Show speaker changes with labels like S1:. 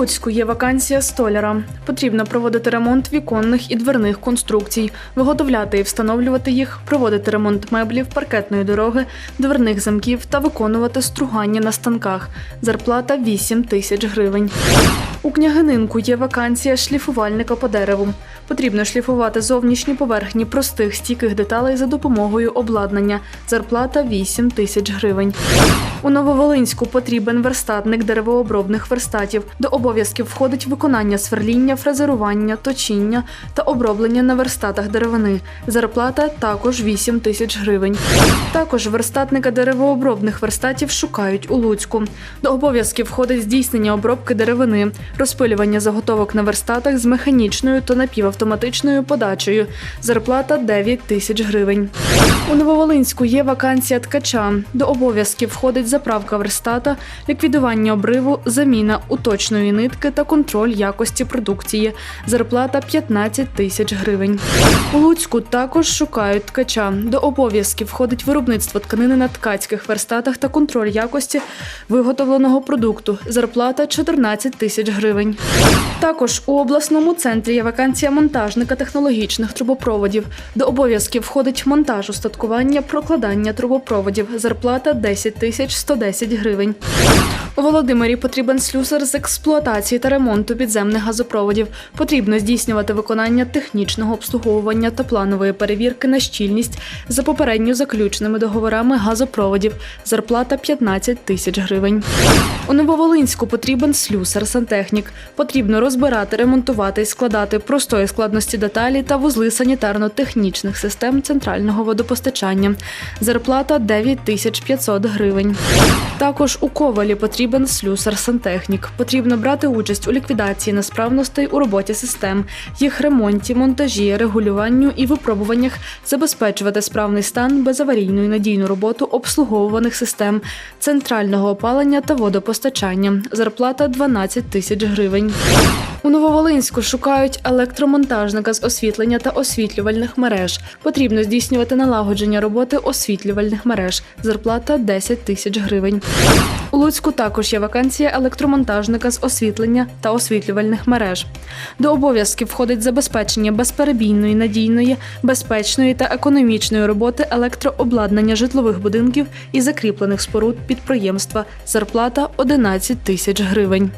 S1: Луцьку є вакансія столяра. Потрібно проводити ремонт віконних і дверних конструкцій, виготовляти і встановлювати їх, проводити ремонт меблів, паркетної дороги, дверних замків та виконувати стругання на станках. Зарплата 8 тисяч гривень. У княгининку є вакансія шліфувальника по дереву. Потрібно шліфувати зовнішні поверхні простих стійких деталей за допомогою обладнання. Зарплата 8 тисяч гривень. У Нововолинську потрібен верстатник деревообробних верстатів. До обов'язків входить виконання сверління, фрезерування, точіння та оброблення на верстатах деревини. Зарплата також 8 тисяч гривень. Також верстатника деревообробних верстатів шукають у Луцьку. До обов'язків входить здійснення обробки деревини, розпилювання заготовок на верстатах з механічною та напівавтоматичною подачею. Зарплата 9 тисяч гривень. У Нововолинську є вакансія ткача. До обов'язків входить заправка верстата, ліквідування обриву, заміна уточної нитки та контроль якості продукції. Зарплата 15 тисяч гривень. У Луцьку також шукають ткача. До обов'язків входить виробництво тканини на ткацьких верстатах та контроль якості виготовленого продукту. Зарплата 14 тисяч гривень. Також у обласному центрі є вакансія монтажника технологічних трубопроводів. До обов'язків входить монтаж устаткування, прокладання трубопроводів. Зарплата 10 тисяч 110 гривень. Володимирі потрібен слюсар з експлуатації та ремонту підземних газопроводів. Потрібно здійснювати виконання технічного обслуговування та планової перевірки на щільність за попередньо заключеними договорами газопроводів. Зарплата 15 тисяч гривень. У Нововолинську потрібен слюсар сантехнік. Потрібно розбирати, ремонтувати і складати простої складності деталі та вузли санітарно-технічних систем центрального водопостачання. Зарплата 9 тисяч 500 гривень. Також у Ковалі потрібен слюсар-сантехнік. Потрібно брати участь у ліквідації несправностей у роботі систем, їх ремонті, монтажі, регулюванню і випробуваннях, забезпечувати справний стан, безаварійну і надійну роботу обслуговуваних систем, центрального опалення та водопостачання. Зарплата 12 тисяч гривень. У Нововолинську шукають електромонтажника з освітлення та освітлювальних мереж. Потрібно здійснювати налагодження роботи освітлювальних мереж. Зарплата 10 тисяч гривень. Луцьку також є вакансія електромонтажника з освітлення та освітлювальних мереж. До обов'язків входить забезпечення безперебійної, надійної, безпечної та економічної роботи електрообладнання житлових будинків і закріплених споруд підприємства. Зарплата 11 тисяч гривень.